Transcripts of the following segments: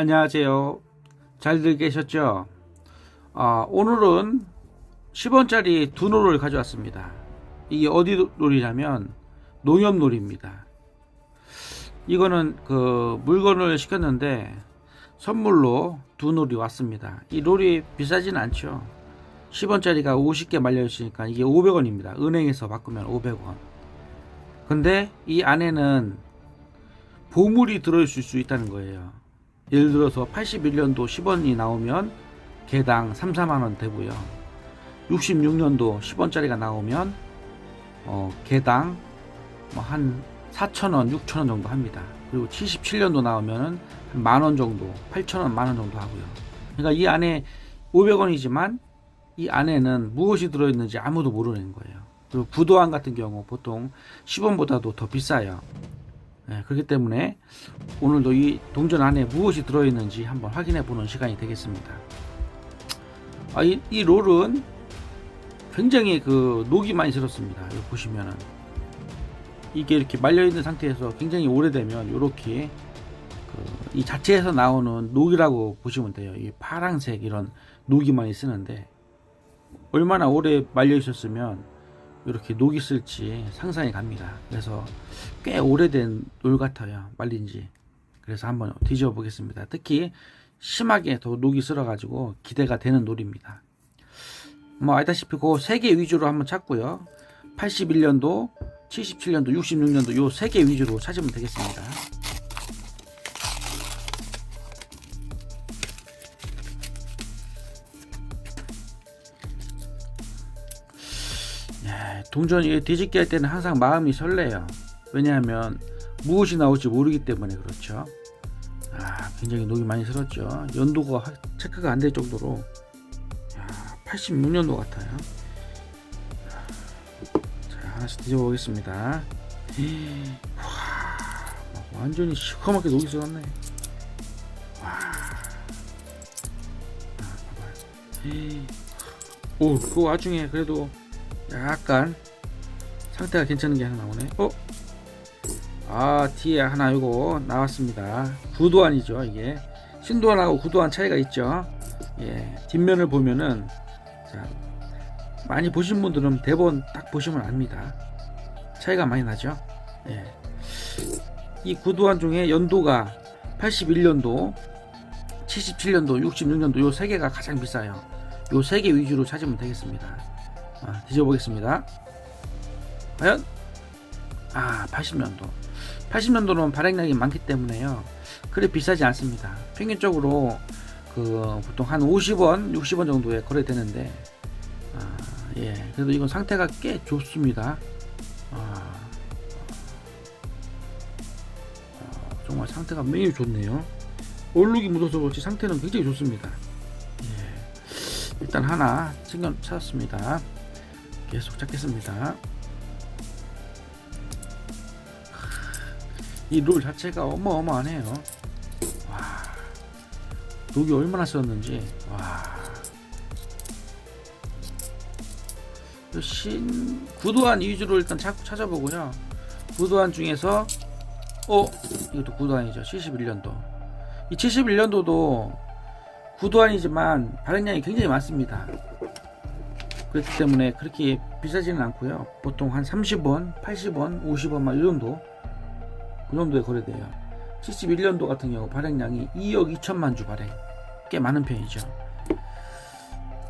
안녕하세요. 잘들 계셨죠? 아, 오늘은 10원짜리 두 노를 가져왔습니다. 이게 어디 놀이냐면 농협 놀이입니다. 이거는 그 물건을 시켰는데 선물로 두 놀이 왔습니다. 이 놀이 비싸진 않죠. 10원짜리가 50개 말려 있으니까 이게 500원입니다. 은행에서 바꾸면 500원. 근데 이 안에는 보물이 들어있을 수 있다는 거예요. 예를 들어서 81년도 10원이 나오면 개당 3, 4만 원 되고요. 66년도 10원짜리가 나오면 어, 개당 뭐 한 4천 원, 6천 원 정도 합니다. 그리고 77년도 나오면은 만원 정도, 8천 원, 만원 정도 하고요. 그러니까 이 안에 500원이지만 이 안에는 무엇이 들어있는지 아무도 모르는 거예요. 그리고 구도안 같은 경우 보통 10원보다도 더 비싸요. 네, 그렇기 때문에 오늘도 이 동전 안에 무엇이 들어있는지 한번 확인해 보는 시간이 되겠습니다. 아, 이, 이 롤은 굉장히 그 녹이 많이 들었습니다. 여기 보시면은 이게 이렇게 말려 있는 상태에서 굉장히 오래되면 이렇게 그 이 자체에서 나오는 녹이라고 보시면 돼요. 이 파란색 이런 녹이 많이 쓰는데 얼마나 오래 말려 있었으면 이렇게 녹이 쓸지 상상이 갑니다. 그래서 꽤 오래된 놀 같아요. 말린지. 그래서 한번 뒤집어 보겠습니다. 특히 심하게 더 녹이 쓸어가지고 기대가 되는 놀입니다. 뭐 알다시피 그 세 개 위주로 한번 찾고요. 81년도, 77년도, 66년도 요 세 개 위주로 찾으면 되겠습니다. 동전 이 뒤집기 할 때는 항상 마음이 설레요. 왜냐하면 무엇이 나올지 모르기 때문에 그렇죠. 아, 굉장히 녹이 많이 슬었죠. 연도가 하- 체크가 안 될 정도로 야, 86년도 같아요. 자, 하나씩 뒤져보겠습니다. 와, 완전히 시커멓게 녹이 슬었네. 와, 아, 봐봐요. 오, 그 와중에 그래도 약간 상태가 괜찮은 게 하나 나오네. 어? 아 뒤에 하나 이거 나왔습니다. 구도안이죠 이게 신도안하고 구도안 차이가 있죠. 예 뒷면을 보면은 자 많이 보신 분들은 대본 딱 보시면 압니다. 차이가 많이 나죠. 예. 이 구도안 중에 연도가 81년도, 77년도, 66년도 요 세 개가 가장 비싸요. 요 세 개 위주로 찾으면 되겠습니다. 아, 뒤져보겠습니다. 과연? 아 80년도. 80년도는 발행량이 많기 때문에요. 그래 비싸지 않습니다. 평균적으로 그 보통 한 50원 60원 정도에 거래되는데 아, 예. 그래도 이건 상태가 꽤 좋습니다. 아, 아, 정말 상태가 매우 좋네요. 얼룩이 묻어서 그렇지 상태는 굉장히 좋습니다. 예, 일단 하나 챙겨 찾았습니다 계속 찾겠습니다 이 롤 자체가 어마어마하네요. 와, 녹이 얼마나 썼는지. 와, 그신 구도안 위주로 일단 자꾸 찾아보고요. 구도안 중에서 어 이것도 구도안이죠. 71년도. 이 71년도도 구도안이지만 발행량이 굉장히 많습니다. 그렇기 때문에 그렇게 비싸지는 않고요. 보통 한 30원, 80원, 50원 막 이 정도 그 정도에 거래돼요. 71년도 같은 경우 발행량이 2억 2천만 주 발행. 꽤 많은 편이죠.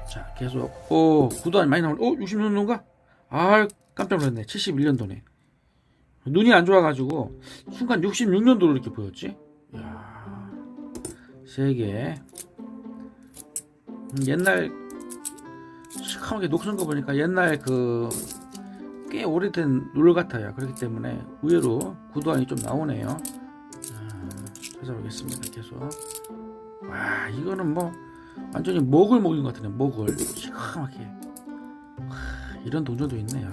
자, 계속. 오, 구도안이 많이 나오네. 어, 60년도인가? 아, 깜짝 놀랐네. 71년도네. 눈이 안 좋아가지고, 순간 66년도로 이렇게 보였지? 이야, 세 개. 음, 옛날, 시커멓게 녹슨 거 보니까 옛날 그, 꽤 오래된 룰 같아요. 그렇기 때문에 의외로 구도안이 좀 나오네요. 아, 찾아보겠습니다. 계속. 와 이거는 뭐 완전히 목을 먹인 것 같은데 목을 시커멓게. 와, 이런 동전도 있네요.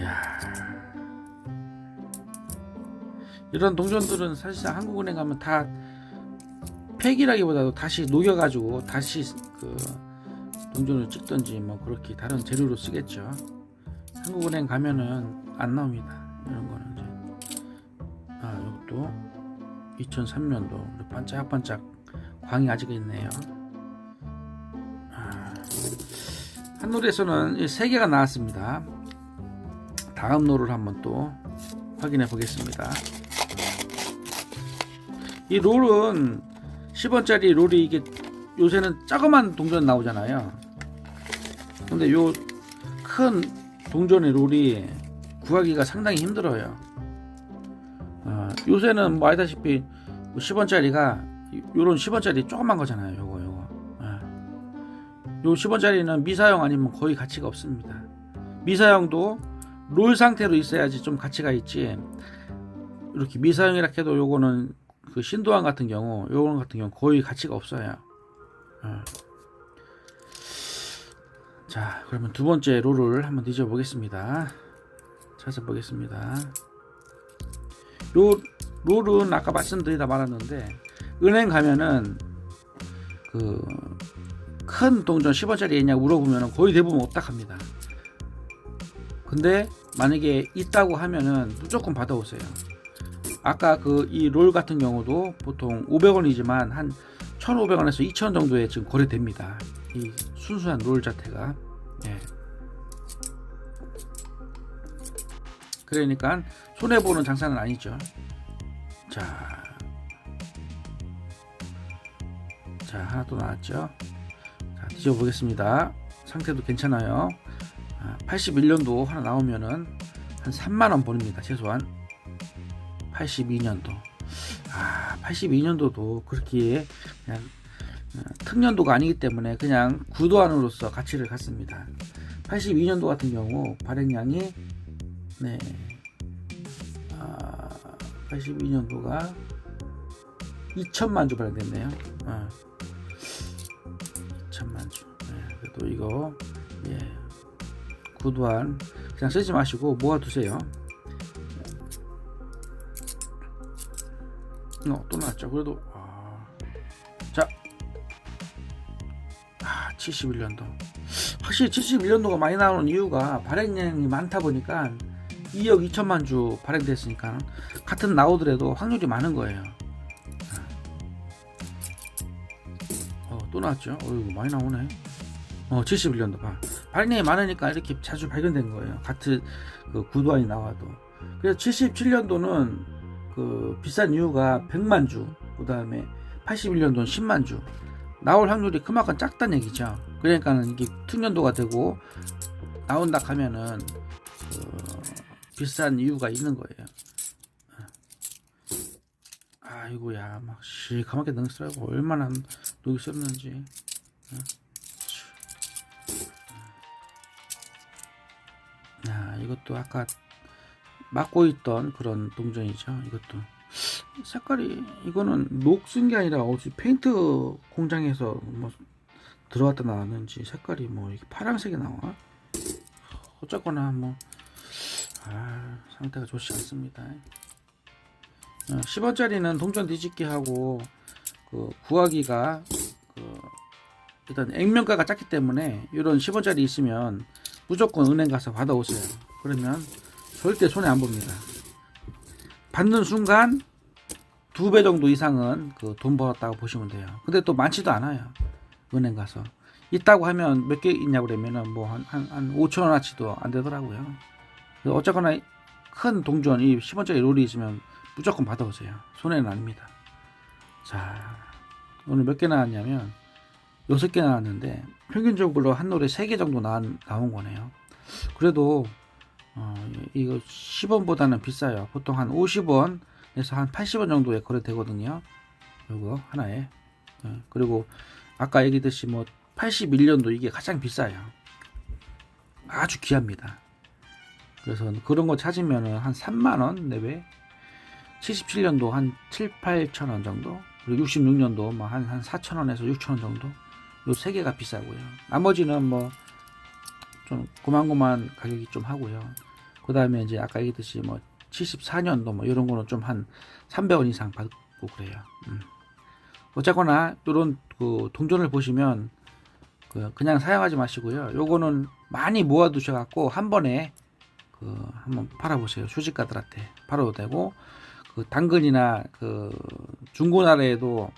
야 이런 동전들은 사실상 한국은행 가면 다 팩이라기보다도 다시 녹여가지고 다시 그 동전을 찍던지 뭐 그렇게 다른 재료로 쓰겠죠. 한국은행 가면은 안 나옵니다. 이런 거는 이제 아 이것도 2003년도 반짝반짝 광이 아직 있네요. 아, 한노래에서는 이세 개가 나왔습니다. 다음 롤을 한번 또 확인해 보겠습니다. 이 롤은 10원짜리 롤이 이게 요새는 조그만 동전 나오잖아요. 근데 요 큰 동전의 롤이 구하기가 상당히 힘들어요. 어, 요새는 뭐 알다시피 10원짜리가 요런 10원짜리 조그만 거잖아요. 요거 요거. 예. 요 10원짜리는 미사용 아니면 거의 가치가 없습니다. 미사용도 롤 상태로 있어야지 좀 가치가 있지. 이렇게 미사용이라 해도 요거는 그 신도안 같은 경우, 요런 같은 경우 거의 가치가 없어요. 어. 자, 그러면 두 번째 롤을 한번 뒤져 보겠습니다. 찾아보겠습니다. 요 롤은 아까 말씀드리다 말았는데 은행 가면은 그 큰 동전 10원짜리 있냐고 물어보면 거의 대부분 없다 합니다. 근데 만약에 있다고 하면은 무조건 받아오세요. 아까 그 이 롤 같은 경우도 보통 500원이지만 한 1,500원에서 2,000원 정도에 지금 거래됩니다. 이 순수한 롤 자체가. 예. 그러니까 손해 보는 장사는 아니죠. 자, 자 하나 또 나왔죠. 자 뒤져 보겠습니다. 상태도 괜찮아요. 81년도 하나 나오면은 한 3만 원 벌입니다. 최소한 82년도. 아, 82년도도 그렇게 그냥 어, 특년도가 아니기 때문에 그냥 구도안으로서 가치를 갖습니다. 82년도 같은 경우 발행량이 네. 아, 82년도가 2천만 주 발행됐네요. 아, 2천만 주. 네, 그래도 이거 예. 구도안 그냥 쓰지 마시고 모아두세요. 어, 또 나왔죠. 그래도 71년도. 확실히 71년도가 많이 나오는 이유가 발행량이 많다 보니까 2억 2천만 주 발행됐으니까 같은 나오더라도 확률이 많은 거예요. 어, 또 나왔죠. 어이구 많이 나오네. 어, 71년도 봐. 발행량이 많으니까 이렇게 자주 발견된 거예요. 같은 그 구도안이 나와도. 그래서 77년도는 그 비싼 이유가 100만 주, 그 다음에 81년도는 10만 주. 나올 확률이 그만큼 작다는 얘기죠. 그러니까는 이게 특년도가 되고 나온다 하면은 그 비싼 이유가 있는 거예요. 아이고야 막 시커멓게 능쓰라고 얼마나 녹이 썼는지. 야 이것도 아까 막고 있던 그런 동전이죠. 이것도 색깔이 이거는 녹슨 게 아니라 어디 페인트 공장에서 뭐 들어왔다 나왔는지 색깔이 뭐 이렇게 파란색이 나와. 어쨌거나 뭐 아, 상태가 좋지 않습니다. 어, 10원짜리는 동전 뒤집기 하고 그 구하기가 그 일단 액면가가 작기 때문에 이런 10원짜리 있으면 무조건 은행 가서 받아오세요. 그러면 절대 손해 안 봅니다. 받는 순간 두 배 정도 이상은 그 돈 벌었다고 보시면 돼요. 근데 또 많지도 않아요. 은행 가서 있다고 하면 몇 개 있냐고 그러면은 뭐 한 한, 한 5천 원어치도 안 되더라고요. 어쨌거나 큰 동전 이 10원짜리 롤이 있으면 무조건 받아오세요. 손해는 아닙니다. 자 오늘 몇 개 나왔냐면 여섯 개 나왔는데 평균적으로 한 노래 세개 정도 나온, 나온 거네요. 그래도 어, 이거 10원보다는 비싸요. 보통 한 50원 에서 한 80원 정도에 거래되거든요. 이거 하나에. 예, 그리고 아까 얘기했듯이 뭐 81년도 이게 가장 비싸요. 아주 귀합니다. 그래서 그런 거 찾으면은 한 3만원 내외 77년도 한 7, 8천 원 정도 그리고 66년도 뭐 한, 한 4천 원에서 6천 원 정도 요 세 개가 비싸고요. 나머지는 뭐 좀 고만고만 가격이 좀 하고요. 그 다음에 이제 아까 얘기했듯이 뭐 74년도 뭐 이런 거는 좀 한 300원 이상 받고 그래요. 음. 어쨌거나 이런 그 동전을 보시면 그 그냥 사용하지 마시고요. 요거는 많이 모아두셔 갖고 한 번에 그 한번 팔아보세요. 수집가들한테 팔아도 되고 그 당근이나 그 중고나라에도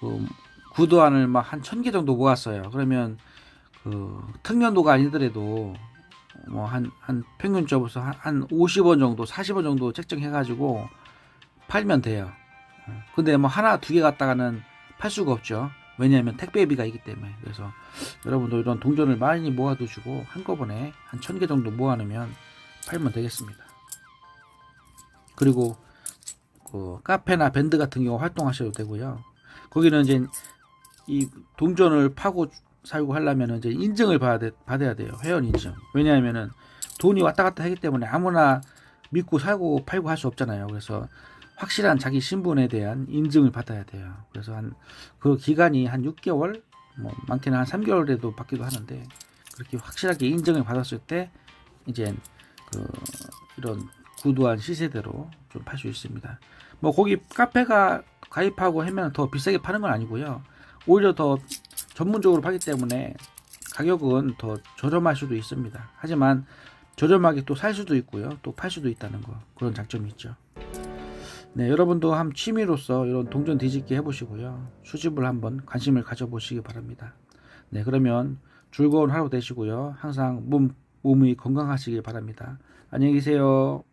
그 구도안을 막 한 천 개 정도 모았어요. 그러면 그 특년도가 아니더라도 뭐 한 한 평균적으로 한, 한 50원 정도, 40원 정도 책정해 가지고 팔면 돼요. 어, 근데 뭐 하나 두 개 갖다가는 팔 수가 없죠. 왜냐하면 택배비가 있기 때문에. 그래서 여러분도 이런 동전을 많이 모아두시고 한꺼번에 한 천 개 정도 모아놓으면 팔면 되겠습니다. 그리고 그 카페나 밴드 같은 경우 활동하셔도 되고요. 거기는 이제 이 동전을 파고 살고 하려면 이제 인증을 받아야, 돼- 받아야 돼요. 회원 인증. 왜냐하면은 돈이 왔다 갔다 하기 때문에 아무나 믿고 살고 팔고 할 수 없잖아요. 그래서 확실한 자기 신분에 대한 인증을 받아야 돼요. 그래서 한 그 기간이 한 6개월, 뭐 많게는 한 3개월에도 받기도 하는데 그렇게 확실하게 인증을 받았을 때 이제 그 이런 구두한 시세대로 좀 팔 수 있습니다. 뭐 거기 카페가 가입하고 하면 더 비싸게 파는 건 아니고요. 오히려 더 전문적으로 파기 때문에 가격은 더 저렴할 수도 있습니다. 하지만 저렴하게 또 살 수도 있고요. 또 팔 수도 있다는 거 그런 장점이 있죠. 네, 여러분도 한 취미로서 이런 동전 뒤집기 해보시고요. 수집을 한번 관심을 가져보시기 바랍니다. 네, 그러면 즐거운 하루 되시고요. 항상 몸, 몸이 건강하시길 바랍니다. 안녕히 계세요.